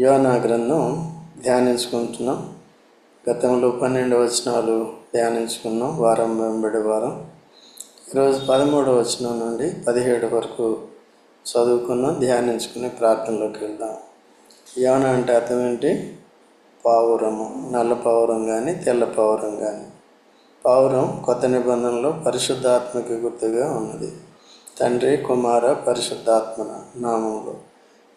యోనా గ్రంథం ధ్యానించుకుంటున్నాం. గతంలో పన్నెండు వచనాలు ధ్యానించుకున్నాం వారం వెంబడి వారం. ఈరోజు పదమూడు వచనం నుండి పదిహేడు వరకు చదువుకున్నాం ధ్యానించుకుని ప్రార్థనలోకి వెళ్దాం. యోన అంటే అర్థం ఏంటి? పావురము నల్ల పావురం కానీ తెల్ల పావురం కానీ పావురం కొత్త నిబంధనలో పరిశుద్ధాత్మకి గుర్తుగా ఉన్నది. తండ్రి కుమార పరిశుద్ధాత్మన నామంలో.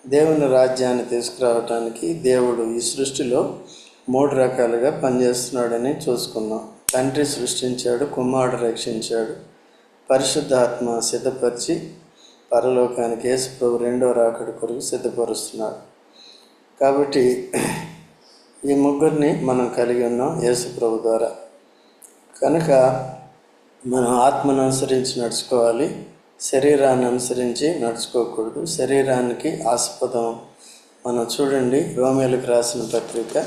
దేవుని రాజ్యాన్ని తీసుకురావటానికి దేవుడు ఈ సృష్టిలో మూడు రకాలుగా పనిచేస్తున్నాడని చూసుకున్నాం తండ్రి సృష్టించాడు కుమారుడు రక్షించాడు. పరిశుద్ధాత్మ సిద్ధపరిచి పరలోకానికి యేసుప్రభు రెండో రాకడి కొరకు సిద్ధపరుస్తున్నాడు. కాబట్టి ఈ ముగ్గురిని మనం కలిగి ఉన్నాం యేసుప్రభు ద్వారా. కనుక మనం ఆత్మను అనుసరించి నడుచుకోవాలి. శరీరాన్ని అనుసరించి నడుచుకోకూడదు. శరీరానికి ఆస్పదం. మనం చూడండి రోమేలకు రాసిన పత్రిక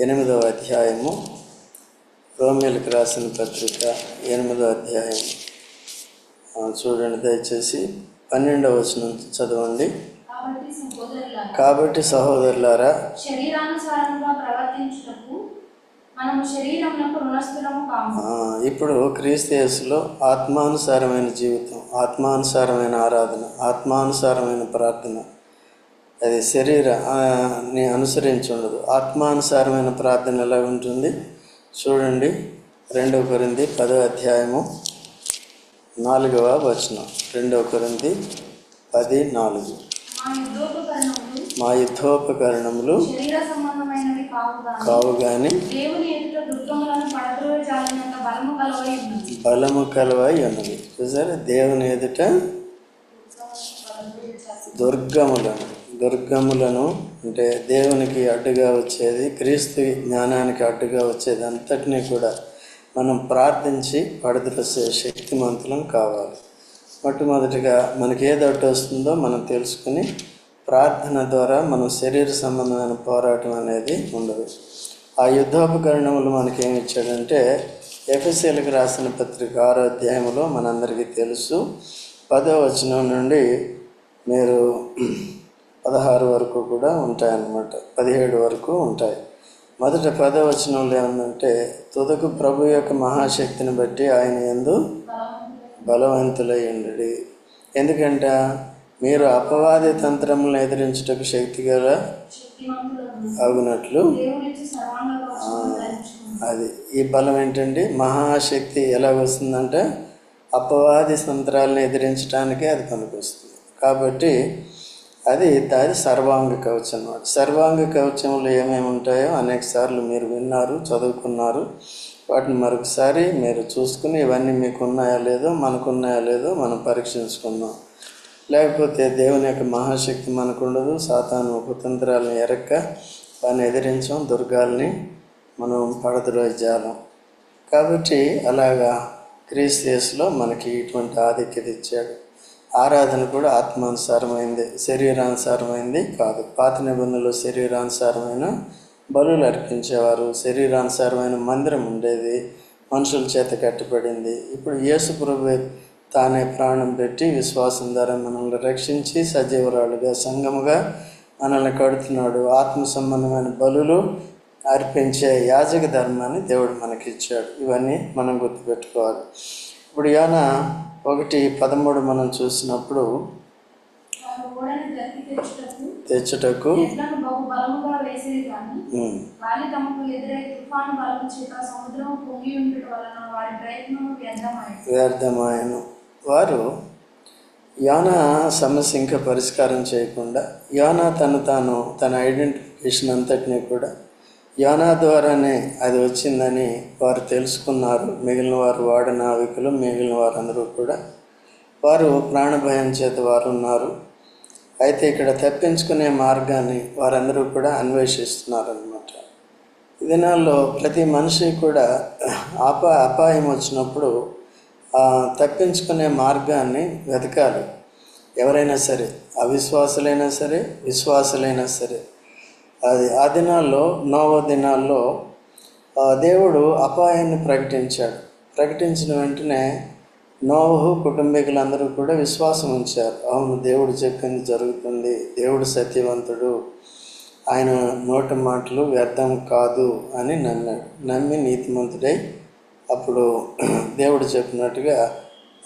ఎనిమిదవ అధ్యాయము. రోమేలకు రాసిన పత్రిక ఎనిమిదవ అధ్యాయం. చూడండి దయచేసి పన్నెండవ వచనం చదవండి. కాబట్టి సహోదరులారా శరీరానుసారంగా ప్రవర్తించుటకు మనము శరీరమునకు రుణస్థులము కాము. ఆ, ఇప్పుడు క్రీస్తు యేసులో ఆత్మానుసారమైన జీవితం ఆత్మానుసారమైన ఆరాధన ఆత్మానుసారమైన ప్రార్థన. అది శరీర ఆ, ని అనుసరించి ఉండదు. ఆత్మానుసారమైన ప్రార్థన ఎలా ఉంటుంది? చూడండి రెండవ కొరింది పదో అధ్యాయము నాలుగవ వచనం. రెండవ కొరింది పది నాలుగు. మా యుద్ధోపకరణములు మా యుద్ధోపకరణములు శరీర సంబంధమైనవి కావు గాని కావు కానీ దేవుని ఎదుట దుర్గములను పడద్రోయ జాలినంత బలము కలవై ఉన్నది. బలము కలవై ఉన్నది. చూసారా? దేవుని ఎదుట దుర్గములను దుర్గములను అంటే దేవునికి అడ్డుగా వచ్చేది క్రీస్తు జ్ఞానానికి అడ్డుగా వచ్చేది అంతటినీ కూడా మనం ప్రార్థించి పడద్రసే శక్తిమంతులం కావాలి. మొట్టమొదటిగా మనకి ఏది అడ్డు వస్తుందో మనం తెలుసుకుని ప్రార్థన ద్వారా మనం శరీర సంబంధమైన పోరాటం అనేది ఉండదు. ఆ యుద్ధోపకరణములు మనకి ఏమి ఇచ్చాడంటే ఎఫ్ఎస్ఎల్కి రాసిన పత్రిక ఆరో అధ్యాయంలో మనందరికీ తెలుసు. పదో వచనం నుండి మీరు పదహారు వరకు కూడా ఉంటాయన్నమాట. పదిహేడు వరకు ఉంటాయి. మొదట పదో వచనంలో తుదకు ప్రభు యొక్క మహాశక్తిని బట్టి ఆయన ఎందు బలవంతులై ఉండడి. ఎందుకంటే? మీరు అపవాది తంత్రములను ఎదిరించుటకు శక్తి గల అగునట్లు అది ఈ బలం ఏంటండి? మహాశక్తి ఎలా వస్తుందంటే అపవాది తంత్రాలను ఎదిరించడానికి అది పనికొస్తుంది. కాబట్టి అది దాని సర్వాంగ కవచం అన్నమాట సర్వాంగ కవచంలో ఏమేమి ఉంటాయో అనేక సార్లు మీరు విన్నారు చదువుకున్నారు. వాటిని మరొకసారి మీరు చూసుకుని ఇవన్నీ మీకు ఉన్నాయా లేదో మనకు ఉన్నాయా లేదో మనం పరీక్షించుకుందాం. లేకపోతే దేవుని యొక్క మహాశక్తి మనకు ఉండదు సాతాను ఉపతంత్రాలను ఎరక్క వారిని ఎదిరించం. దుర్గాల్ని మనం పడద్రోజాలం కాబట్టి అలాగా క్రీస్తియస్లో మనకి ఇటువంటి ఆధిక్యత ఇచ్చాడు. ఆరాధన కూడా ఆత్మానుసారమైంది. శరీరానుసారమైంది కాదు. పాత నిబంధనలు శరీరానుసారమైన బలులు అర్పించేవారు. శరీరానుసారమైన మందిరం ఉండేది. మనుషుల చేత కట్టబడింది. ఇప్పుడు యేసు ప్రభు తానే ప్రాణం పెట్టి విశ్వాసం ద్వారా మనల్ని రక్షించి సజీవరాలుగా సంఘముగా మనల్ని కడుతున్నాడు. ఆత్మ సంబంధమైన బలులు అర్పించే యాజక ధర్మాన్ని దేవుడు మనకిచ్చాడు. ఇవన్నీ మనం గుర్తుపెట్టుకోవాలి. ఇప్పుడు యాన ఒకటి పదమూడు మనం చూసినప్పుడు తెచ్చుటకు వ్యర్థమాయను. వారు యాన సమస్య ఇంకా పరిష్కారం చేయకుండా యానా తను తాను తన ఐడెంటిఫికేషన్ అంతటినీ కూడా యానా ద్వారానే అది వచ్చిందని వారు తెలుసుకున్నారు. మిగిలిన వారు వాడ నావికులు మిగిలిన వారందరూ కూడా వారు ప్రాణభయం చేత వారు ఉన్నారు. అయితే ఇక్కడ తప్పించుకునే మార్గాన్ని వారందరూ కూడా అన్వేషిస్తున్నారు అనమాట ఈ దినాల్లో ప్రతి మనిషి కూడా అపా అపాయం వచ్చినప్పుడు తప్పించుకునే మార్గాన్ని వెతకాలి. ఎవరైనా సరే అవిశ్వాసులైనా సరే విశ్వాసులైనా సరే. అది ఆ దినాల్లో నోవ దినాల్లో దేవుడు అపాయాన్ని ప్రకటించాడు. ప్రకటించిన వెంటనే నోవహు కుటుంబీకులందరూ కూడా విశ్వాసం ఉంచారు. అవును దేవుడు చెప్పింది జరుగుతుంది. దేవుడు సత్యవంతుడు. ఆయన నోటి మాటలు వ్యర్థం కాదు అని నమ్మాడు. నమ్మి నీతిమంతుడై అప్పుడు దేవుడు చెప్పినట్టుగా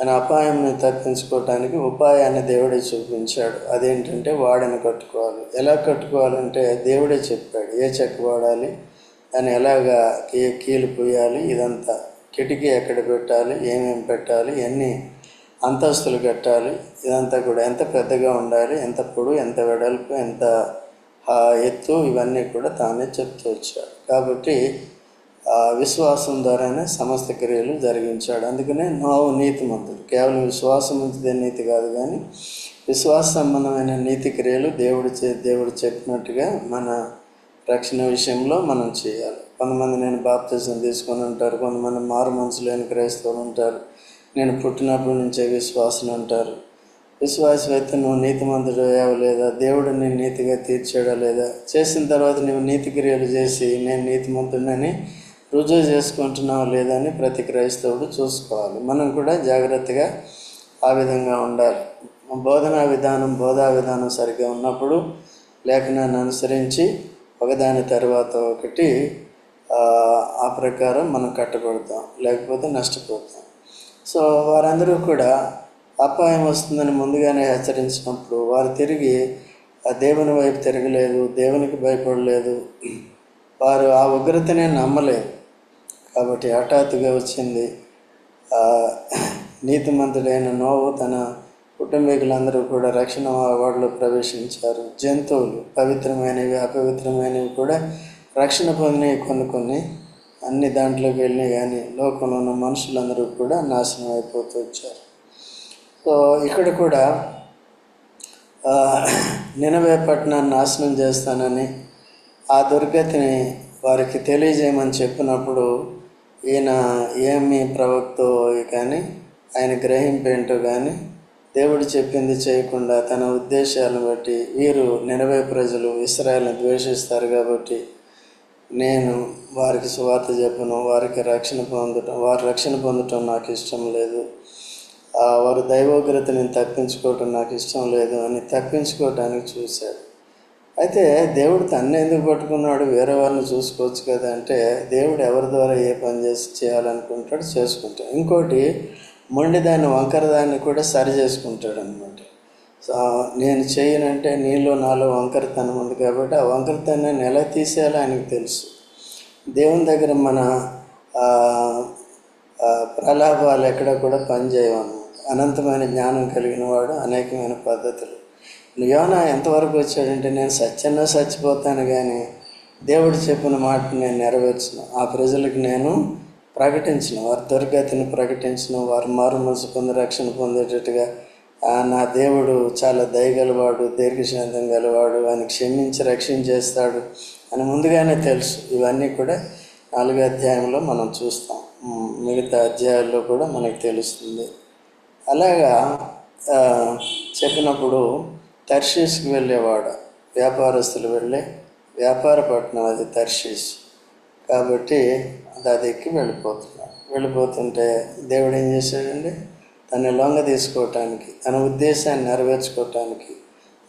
తన అపాయంని తప్పించుకోవటానికి ఉపాయాన్ని దేవుడే చూపించాడు. అదేంటంటే వాడని కట్టుకోవాలి. ఎలా కట్టుకోవాలంటే దేవుడే చెప్పాడు ఏ చెక్క వాడాలి? దాన్ని ఎలాగా కీ కీలు పోయాలి? ఇదంతా కిటికీ ఎక్కడ పెట్టాలి? ఏమేమి పెట్టాలి? ఎన్ని అంతస్తులు కట్టాలి? ఇదంతా కూడా ఎంత పెద్దగా ఉండాలి? ఎంత పొడు ఎంత వెడల్పు ఎంత ఎత్తు ఇవన్నీ కూడా తానే చెప్తూ వచ్చాడు. కాబట్టి విశ్వాసం ద్వారానే సమస్త క్రియలు జరిగించాడు. అందుకనే నోవు నీతిమంతుడు. కేవలం విశ్వాసం ఉంచితే నీతి కాదు కానీ విశ్వాస సంబంధమైన నీతి క్రియలు దేవుడు చే దేవుడు చెప్పినట్టుగా మన రక్షణ విషయంలో మనం చేయాలి. కొంతమంది నేను బాప్తిజం తీసుకొని ఉంటారు కొంతమంది మారు మనసు లేని క్రైస్తవులు ఉంటారు నేను పుట్టినప్పటి నుంచే విశ్వాసం అంటారు విశ్వాసం అయితే నువ్వు నీతిమంతుడు అయ్యావు లేదా? దేవుడు నేను నీతిగా తీర్చాడా లేదా? చేసిన తర్వాత నువ్వు నీతి క్రియలు చేసి నేను నీతిమంతుడని రుజువు చేసుకుంటున్నావు లేదా అని ప్రతి క్రైస్తవుడు చూసుకోవాలి. మనం కూడా జాగ్రత్తగా ఆ విధంగా ఉండాలి. బోధనా విధానం బోధా విధానం సరిగ్గా ఉన్నప్పుడు లేఖనాన్ని అనుసరించి ఒకదాని తర్వాత ఒకటి ఆ, ఆ ప్రకారం మనం కట్టబడతాం. లేకపోతే నష్టపోతాం. సో వారందరూ కూడా అపాయం వస్తుందని ముందుగానే హెచ్చరించినప్పుడు వారు తిరిగి ఆ దేవుని వైపు తిరగలేదు దేవునికి భయపడలేదు. వారు ఆ ఉగ్రతనే నమ్మలేదు. కాబట్టి హఠాత్తుగా వచ్చింది. నీతిమంతుడైన నోవు తన కుటుంబీకులందరూ కూడా రక్షణ వాడలో ప్రవేశించారు. జంతువులు పవిత్రమైనవి అపవిత్రమైనవి కూడా రక్షణ పొందినవి కొన్ని కొన్ని. అన్ని దాంట్లోకి వెళ్ళినాయి కానీ లోకంలో ఉన్న మనుషులందరూ కూడా నాశనం అయిపోతూ వచ్చారు. సో ఇక్కడ కూడా నినవే పట్టణాన్ని నాశనం చేస్తానని ఆ దుర్గతిని వారికి తెలియజేయమని చెప్పినప్పుడు ఈయన ఏమి ప్రవక్తో కానీ ఆయన గ్రహింపేంటో కానీ దేవుడు చెప్పింది చేయకుండా తన ఉద్దేశాలను బట్టి వీరు నినవే ప్రజలు ఇస్రాయల్ని ద్వేషిస్తారు కాబట్టి నేను వారికి సువార్త చెప్పను వారికి రక్షణ పొందటం వారు రక్షణ పొందటం నాకు ఇష్టం లేదు. వారు దైవోగ్రతని తప్పించుకోవటం నాకు ఇష్టం లేదు అని తప్పించుకోవటానికి చూశాడు అయితే దేవుడు తన్ను ఎందుకు పట్టుకున్నాడు? వేరే వాళ్ళని చూసుకోవచ్చు కదా అంటే దేవుడు ఎవరి ద్వారా ఏ పని చేసి చేయాలనుకుంటాడు చేసుకుంటాడు. ఇంకోటి మొండి దాన్ని వంకర దాన్ని కూడా సరి చేసుకుంటాడు అనమాట సో నేను చేయనంటే నీలో నాలో వంకరతనం ఉంది కాబట్టి ఆ వంకరతనాన్ని ఎలా తీసేయాలో ఆయనకు తెలుసు. దేవుని దగ్గర మన ప్రలాభాలు ఎక్కడ కూడా పనిచేయవన్నమాట అనంతమైన జ్ఞానం కలిగిన వాడు అనేకమైన పద్ధతులు. యోనా ఎంతవరకు వచ్చాడంటే నేను సత్యన్నా చచ్చిపోతాను కానీ దేవుడు చెప్పిన మాట నేను నెరవేర్చిన. ఆ ప్రజలకు నేను ప్రకటించిన. వారి దుర్గతిని ప్రకటించిన. వారు మారు మనసు పొంది రక్షణ పొందేటట్టుగా నా దేవుడు చాలా దయగలవాడు దీర్ఘశాంతం గలవాడు ఆయన క్షమించి రక్షించేస్తాడు అని ముందుగానే తెలుసు. ఇవన్నీ కూడా నాలుగో అధ్యాయంలో మనం చూస్తాం. మిగతా అధ్యాయాల్లో కూడా మనకు తెలుస్తుంది. అలాగా చెప్పినప్పుడు తర్షీస్కి వెళ్ళేవాడు. వ్యాపారస్తులు వెళ్ళే వ్యాపార పట్టణం అది తర్షీస్. కాబట్టి అది అది ఎక్కి వెళ్ళిపోతున్నాడు. వెళ్ళిపోతుంటే దేవుడు ఏం చేశాడండి? తన లొంగ తీసుకోవటానికి తన ఉద్దేశాన్ని నెరవేర్చుకోవటానికి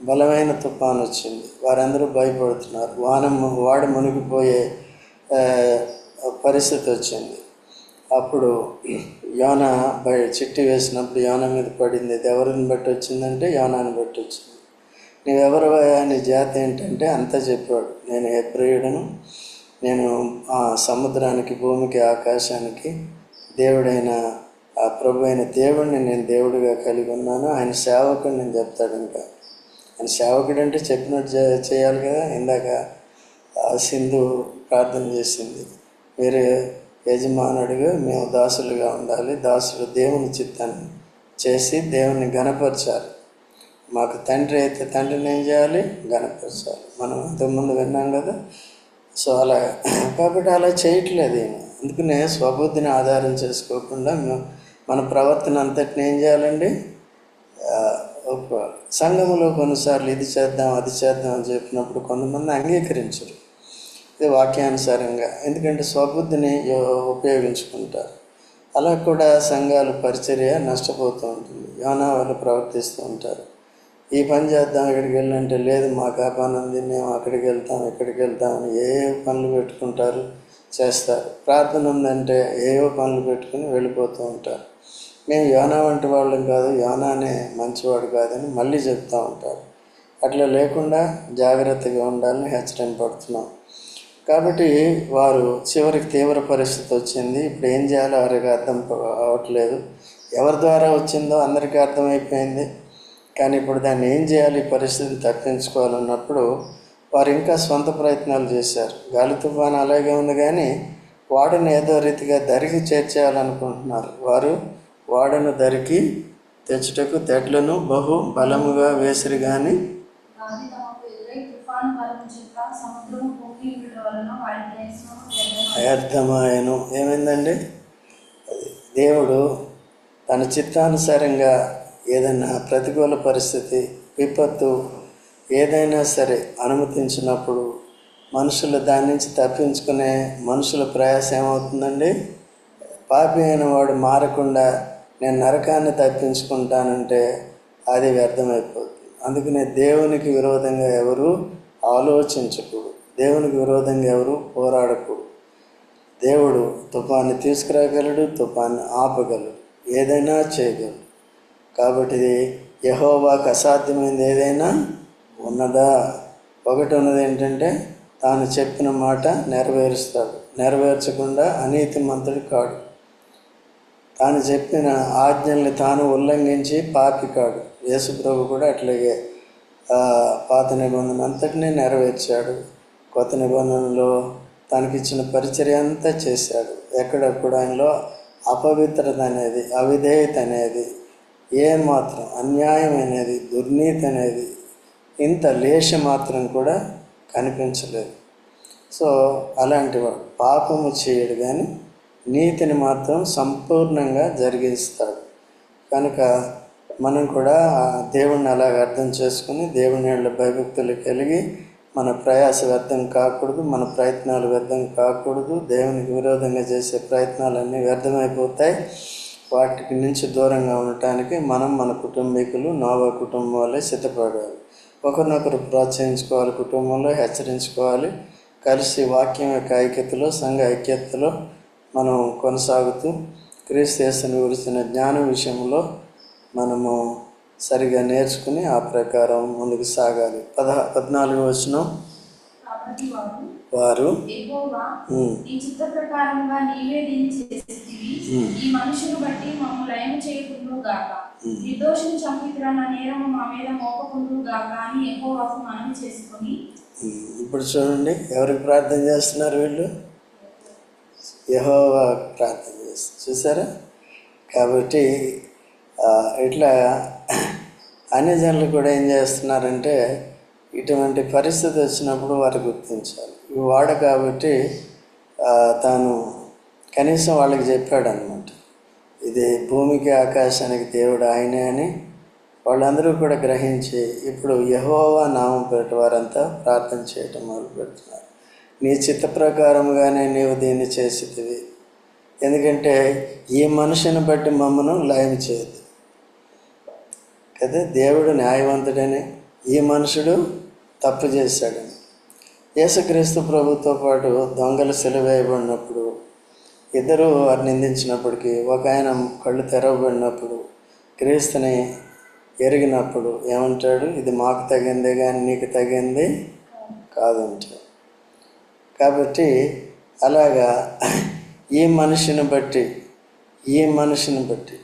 బలమైన తుఫాను వచ్చింది. వారందరూ భయపడుతున్నారు. వాన వాడు మునిగిపోయే పరిస్థితి వచ్చింది. అప్పుడు యోన బయ చిట్టి వేసినప్పుడు యోన మీద పడింది. ఎవరిని బట్టి వచ్చిందంటే యోనాన్ని బట్టి వచ్చింది. నువ్వెవరు నీ జాతి ఏంటంటే అంతా చెప్పాడు నేను హెబ్రియుడను. నేను ఆ సముద్రానికి భూమికి ఆకాశానికి దేవుడైన ఆ ప్రభు అయిన దేవుడిని నేను దేవుడిగా కలిగి ఉన్నాను. ఆయన సేవకుడు నేను చెప్తాడు ఇంకా. ఆయన సేవకుడు అంటే చెప్పినట్టు చే- చేయాలి కదా. ఇందాక ఆ సింధు ప్రార్థన చేసింది. మీరు యజమానుడిగా మేము దాసులుగా ఉండాలి. దాసులు దేవుని చిత్తాన్ని చేసి దేవుని గణపరచాలి మాకు తండ్రి అయితే తండ్రిని ఏం చేయాలి? గణపరచాలి. మనం ఇంతకుముందు విన్నాం కదా? సో అలా కాబట్టి అలా చేయట్లేదు ఈయన అందుకనే స్వబుద్ధిని ఆధారం చేసుకోకుండా మేము మన ప్రవర్తన అంతటిని ఏం చేయాలండి? ఆ, సంఘములో కొన్నిసార్లు ఇది చేద్దాం అది చేద్దాం అని చెప్పినప్పుడు కొంతమంది అంగీకరించరు. ఇది వాక్యానుసారంగా. ఎందుకంటే స్వబుద్ధిని ఉపయోగించుకుంటారు. అలా కూడా సంఘాలు పరిచర్య నష్టపోతూ ఉంటుంది. యోనా వాళ్ళు ప్రవర్తిస్తూ ఉంటారు. ఈ పని చేద్దాం ఇక్కడికి వెళ్ళంటే లేదు మాకు ఆ పని ఉంది మేము అక్కడికి వెళ్తాం ఇక్కడికి వెళ్తాం అని ఏ పనులు పెట్టుకుంటారు చేస్తారు. ప్రార్థన ఉందంటే ఏవో పనులు పెట్టుకుని వెళ్ళిపోతూ ఉంటారు. మేము యోనా వంటి వాళ్ళం కాదు యోనానే మంచివాడు కాదని మళ్ళీ చెప్తూ ఉంటారు. అట్లా లేకుండా జాగ్రత్తగా ఉండాలని హెచ్చరింపడుతున్నాం కాబట్టి వారు చివరికి తీవ్ర పరిస్థితి వచ్చింది. ఇప్పుడు ఏం చేయాలో వారికి అర్థం అవ్వట్లేదు ఎవరి ద్వారా వచ్చిందో అందరికీ అర్థమైపోయింది. కానీ ఇప్పుడు దాన్ని ఏం చేయాలి? పరిస్థితిని తప్పించుకోవాలన్నప్పుడు వారు ఇంకా సొంత ప్రయత్నాలు చేశారు. గాలి తుఫాను అలాగే ఉంది కానీ వాడని ఏదో రీతిగా దరికి చేర్చేయాలనుకుంటున్నారు. వారు వాడను దరికి తెచ్చుటకు తెడ్లను బహు బలముగా వేసిరి కానీ. అర్థమాయను ఏమైందండి? దేవుడు తన చిత్తానుసారంగా ఏదైనా ప్రతికూల పరిస్థితి విపత్తు ఏదైనా సరే అనుమతించినప్పుడు మనుషులు దాని నుంచి తప్పించుకునే మనుషుల ప్రయాసం ఏమవుతుందండి? పాపి అయిన వాడు మారకుండా నేను నరకాన్ని తప్పించుకుంటానంటే అది వ్యర్థమైపోతుంది. అందుకనే దేవునికి విరోధంగా ఎవరు ఆలోచించకూడదు. దేవునికి విరోధంగా ఎవరు పోరాడకూడదు. దేవుడు తుఫాన్ని తీసుకురాగలడు తుఫాన్ని ఆపగలడు. ఏదైనా చేయగలడు. కాబట్టి ఇది యహోవాకు అసాధ్యమైనది ఏదైనా ఉన్నదా? ఒకటి ఉన్నది ఏంటంటే తాను చెప్పిన మాట నెరవేరుస్తాడు. నెరవేర్చకుండా అనీతి అనీతిమంతుడు కాడు. తాను చెప్పిన ఆజ్ఞల్ని తాను ఉల్లంఘించి పాపి కాడు. యేసుప్రభు కూడా అట్లాగే ఆ, పాత నిబంధన అంతటినీ నెరవేర్చాడు. కొత్త నిబంధనలో తనకిచ్చిన పరిచర్య అంతా చేశాడు. ఎక్కడ కూడా ఆయనలో అపవిత్రత అనేది అవిధేయత అనేది ఏమాత్రం అన్యాయం అనేది దుర్నీతి అనేది ఇంత లేశ మాత్రం కూడా కనిపించలేదు. సో అలాంటి వాడు పాపము చేయడు కానీ నీతిని మాత్రం సంపూర్ణంగా జరిగిస్తాడు. కనుక మనం కూడా దేవుణ్ణి అలాగ అర్థం చేసుకుని దేవుని వాళ్ళ భయభక్తులు కలిగి మన ప్రయాస వ్యర్థం కాకూడదు మన ప్రయత్నాలు వ్యర్థం కాకూడదు దేవునికి విరోధంగా చేసే ప్రయత్నాలన్నీ వ్యర్థమైపోతాయి. వాటికి నుంచి దూరంగా ఉండటానికి మనం మన కుటుంబీకులు నోవా కుటుంబం వల్లే సిద్ధపడాలి. ఒకరినొకరు ప్రోత్సహించుకోవాలి కుటుంబంలో హెచ్చరించుకోవాలి. కలిసి వాక్యం యొక్క ఐక్యతలో సంఘ ఐక్యతలో మనం కొనసాగుతూ క్రీస్తు యేసుని గురించిన జ్ఞానం విషయంలో మనము సరిగా నేర్చుకుని ఆ ప్రకారం ముందుకు సాగాలి. పదహ పద్నాలుగు కాబట్టి వారు ఈ మనుషులు బట్టి మమ్ము లయం చేయకుండు గాక. నిర్దోషిని నేరము మా మీద మోపకుండు గాక అని యెహోవాకు మనవి చేసుకొని. ఉమ్, ఇప్పుడు చూడండి ఎవరికి ప్రార్థన చేస్తున్నారు వీళ్ళు? యహోవా ప్రార్థన చేస్తారు చూసారా? కాబట్టి ఇట్లా అన్ని జనులు కూడా ఏం చేస్తున్నారంటే ఇటువంటి పరిస్థితి వచ్చినప్పుడు వారు గుర్తించాలి. వాడ కాబట్టి తాను కనీసం వాళ్ళకి చెప్పాడు అనమాట ఇది భూమికి ఆకాశానికి దేవుడు ఆయనే అని వాళ్ళందరూ కూడా గ్రహించి ఇప్పుడు యహోవా నామం పెట్టి వారంతా ప్రార్థన చేయటం మొదలు పెడుతున్నారు. నీ చిత్త ప్రకారముగానే నీవు దీన్ని చేసేది ఎందుకంటే ఈ మనుషుని బట్టి మమ్మను లయం చేయదు. కదా దేవుడు న్యాయవంతుడని ఈ మనుషుడు తప్పు చేశాడని. యేసుక్రీస్తు ప్రభుతో పాటు దొంగలు సెలవేయబడినప్పుడు ఇద్దరు వారు నిందించినప్పటికీ ఒక ఆయన కళ్ళు తెరవబడినప్పుడు క్రీస్తుని ఎరిగినప్పుడు ఏమంటాడు? ఇది మాకు తగిందే కానీ నీకు తగింది కాదంటాడు కాబట్టి అలాగా ఈ మనిషిని బట్టి ఈ మనిషిని బట్టి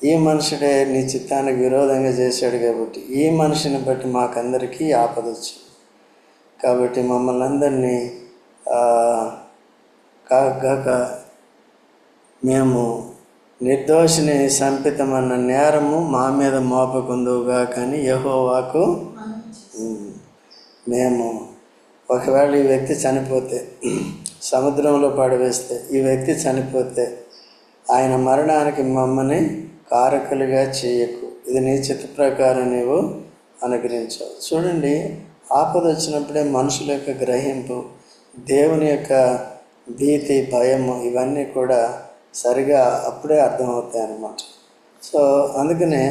ఈ మనుషుడే నీ చిత్తానికి విరోధంగా చేశాడు కాబట్టి ఈ మనిషిని బట్టి మాకందరికీ ఆపద వచ్చింది. కాబట్టి మమ్మల్ని అందరినీ కాక మేము నిర్దోషిని సంపితమన్న నేరము మా మీద మోపకుందుగా కానీ యహోవాకు మేము ఒకవేళ ఈ వ్యక్తి చనిపోతే సముద్రంలో పడవేస్తే ఈ వ్యక్తి చనిపోతే ఆయన మరణానికి మమ్మల్ని కారకులుగా చేయకు. ఇది నీ చిత్త ప్రకారం నీవు అనుగ్రహించావు చూడండి ఆపద వచ్చినప్పుడే మనుషుల యొక్క గ్రహింపు దేవుని యొక్క భీతి భయము ఇవన్నీ కూడా సరిగా అప్పుడే అర్థమవుతాయి అన్నమాట. సో అందుకనే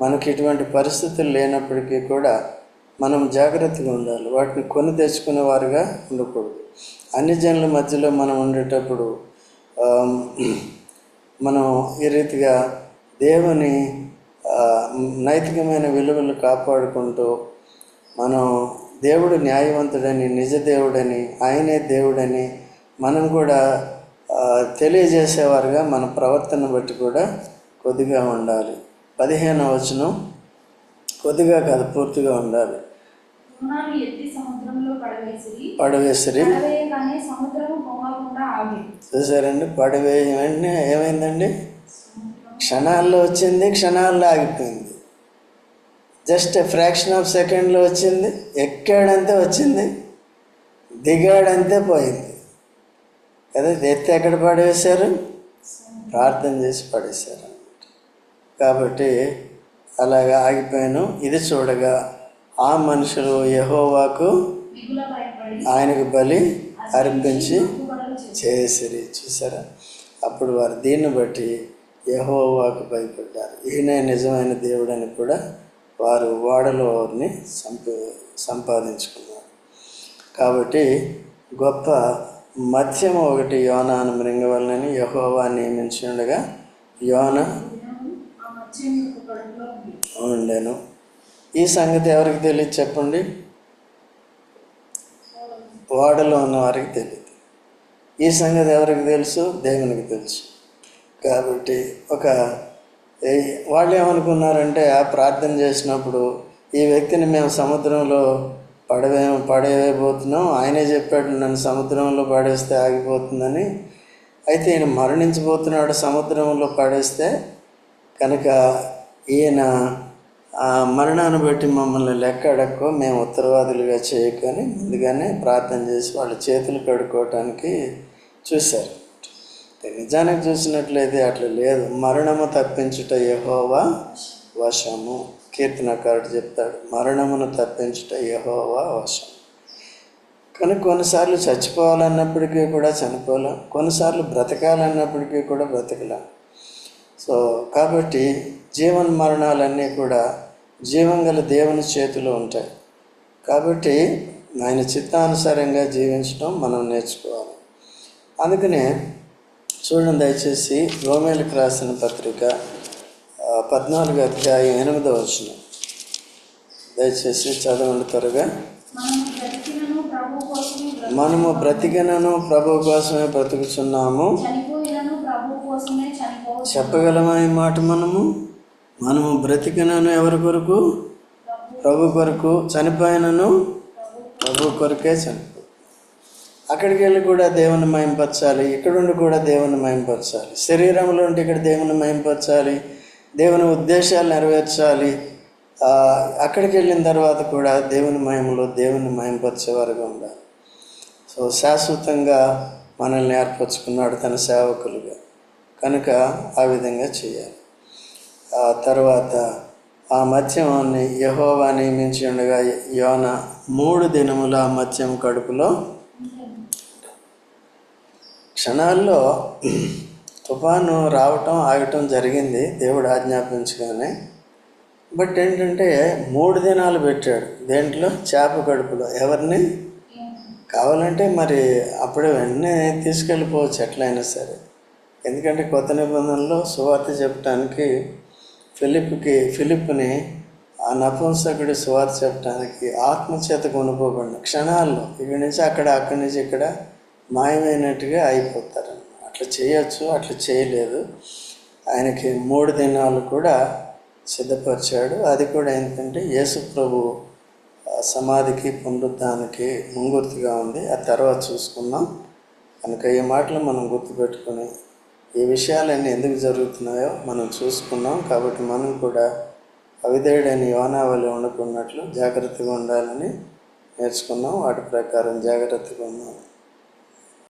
మనకి ఇటువంటి పరిస్థితులు లేనప్పటికీ కూడా మనం జాగ్రత్తగా ఉండాలి. వాటిని కొని తెచ్చుకునే వారుగా ఉండకూడదు. అన్ని జనుల మధ్యలో మనం ఉండేటప్పుడు మనం ఈ రీతిగా దేవుని నైతికమైన విలువలు కాపాడుకుంటూ మనం దేవుడు న్యాయవంతుడని నిజ దేవుడని ఆయనే దేవుడని మనం కూడా తెలియజేసేవారుగా మన ప్రవర్తన బట్టి కూడా కొద్దిగా ఉండాలి. పదిహేను వచనం కొద్దిగా కాదు పూర్తిగా ఉండాలి. పడవేసిరి. చూసారండి పడవే వెంటనే ఏమైందండి? క్షణాల్లో వచ్చింది క్షణాల్లో ఆగిపోయింది. జస్ట్ ఫ్రాక్షన్ ఆఫ్ సెకండ్లో వచ్చింది ఎక్కాడంతే వచ్చింది దిగాడంతే పోయింది. కదా ఎత్తి ఎక్కడ పడవేశారు ప్రార్థన చేసి పడేశారు కాబట్టి అలాగా ఆగిపోయాను. ఇది చూడగా ఆ మనుషులు యహోవాకు ఆయనకు బలి అర్పించి చేసిరి. చూసారా? అప్పుడు వారు దీన్ని బట్టి యహోవాకు భయపడ్డారు. ఈయనే నిజమైన దేవుడని కూడా వారు వాడలోని సంప సంపాదించుకున్నారు. కాబట్టి గొప్ప మత్స్యము ఒకటి యోన యోనాను మృంగవలనని యహోవా నియమించి ఉండగా యోన ఉండేను. ఉండెను ఈ సంగతి ఎవరికి తెలియదు చెప్పండి? ఓడలో ఉన్న వారికి తెలియదు. ఈ సంగతి ఎవరికి తెలుసు? దేవునికి తెలుసు. కాబట్టి ఒక వాళ్ళు ఏమనుకున్నారంటే ఆ ప్రార్థన చేసినప్పుడు ఈ వ్యక్తిని మేము సముద్రంలో పడవే పడేయబోతున్నాం ఆయనే చెప్పాడు నన్ను సముద్రంలో పడేస్తే ఆగిపోతుందని. అయితే ఈయన మరణించబోతున్నాడు సముద్రంలో పడేస్తే. కనుక ఈయన ఆ మరణాన్ని బట్టి మమ్మల్ని లెక్క అడక్కో మేము ఉత్తరవాదులుగా చేయకని ముందుగానే ప్రార్థన చేసి వాళ్ళ చేతులు కడుక్కోవటానికి చూశారు. నిజానికి చూసినట్లయితే అట్లా లేదు. మరణము తప్పించుట యహోవా వశము. కీర్తనకారుడు చెప్తాడు మరణమును తప్పించట యహోవా అవసరం కానీ కొన్నిసార్లు చచ్చిపోవాలన్నప్పటికీ కూడా చనిపోలేం. కొన్నిసార్లు బ్రతకాలన్నప్పటికీ కూడా బ్రతకలేం. సో కాబట్టి జీవన మరణాలన్నీ కూడా జీవం గల దేవుని చేతిలో ఉంటాయి. కాబట్టి ఆయన చిత్తానుసారంగా జీవించడం మనం నేర్చుకోవాలి. అందుకనే చూడండి దయచేసి రోమేలకు రాసిన పత్రిక పద్నాలుగు అధ్యాయం ఎనిమిదవ వచ్చిన దయచేసి చదవండి త్వరగా. మనము బ్రతికినను ప్రభు కోసమే బ్రతుకుచున్నాము. చెప్పగలమా ఈ మాట మనము? మనము బ్రతికినను ఎవరి కొరకు? ప్రభు కొరకు. చనిపోయినను ప్రభు ప్రభు కొరకే చనిపో. అక్కడికి వెళ్ళి కూడా దేవుని మయంపరచాలి ఇక్కడుండి కూడా దేవుని మయంపరచాలి శరీరంలో ఉంటే ఇక్కడ దేవుని మయంపరచాలి దేవుని ఉద్దేశాలు నెరవేర్చాలి. అక్కడికి వెళ్ళిన తర్వాత కూడా దేవుని మహిమలో దేవుని మయంపరిచేవారుగా ఉండాలి. సో శాశ్వతంగా మనల్ని ఏర్పరచుకున్నాడు తన సేవకులుగా. కనుక ఆ విధంగా చేయాలి. ఆ తర్వాత ఆ మద్యమాన్ని యహోవా నియమించి ఉండగా యోన మూడు దినముల ఆ మద్యం కడుపులో. క్షణాల్లో తుఫాను రావటం ఆగటం జరిగింది దేవుడు ఆజ్ఞాపించగానే. బట్ ఏంటంటే మూడు దినాలు పెట్టాడు. దేంట్లో? చేప కడుపులో. ఎవరిని? కావాలంటే మరి అప్పుడే వెంటనే తీసుకెళ్ళిపోవచ్చు ఎట్లయినా సరే. ఎందుకంటే కొత్త నిబంధనలో సువార్త చెప్పడానికి ఫిలిప్కి ఫిలిప్ని ఆ నపుంసకుడి సువార్త చెప్పడానికి ఆత్మచేత కొనుక్కోబడిన క్షణాల్లో ఇక్కడి నుంచి అక్కడ అక్కడి నుంచి ఇక్కడ మాయమైనట్టుగా అయిపోతారు. అట్లా చేయొచ్చు అట్లా చేయలేదు. ఆయనకి మూడు దినాలు కూడా సిద్ధపరిచాడు. అది కూడా ఏంటంటే యేసు ప్రభు సమాధికి పునరుద్ధానికి ముంగుర్తిగా ఉంది. ఆ తర్వాత చూసుకున్నాం కనుక ఈ మాటలు మనం గుర్తుపెట్టుకొని ఈ విషయాలన్నీ ఎందుకు జరుగుతున్నాయో మనం చూసుకున్నాం. కాబట్టి మనం కూడా అవిధేయుడైన యోనావళి ఉండకున్నట్లు జాగ్రత్తగా ఉండాలని నేర్చుకున్నాం. వాటి ప్రకారం జాగ్రత్తగా ఉన్నాం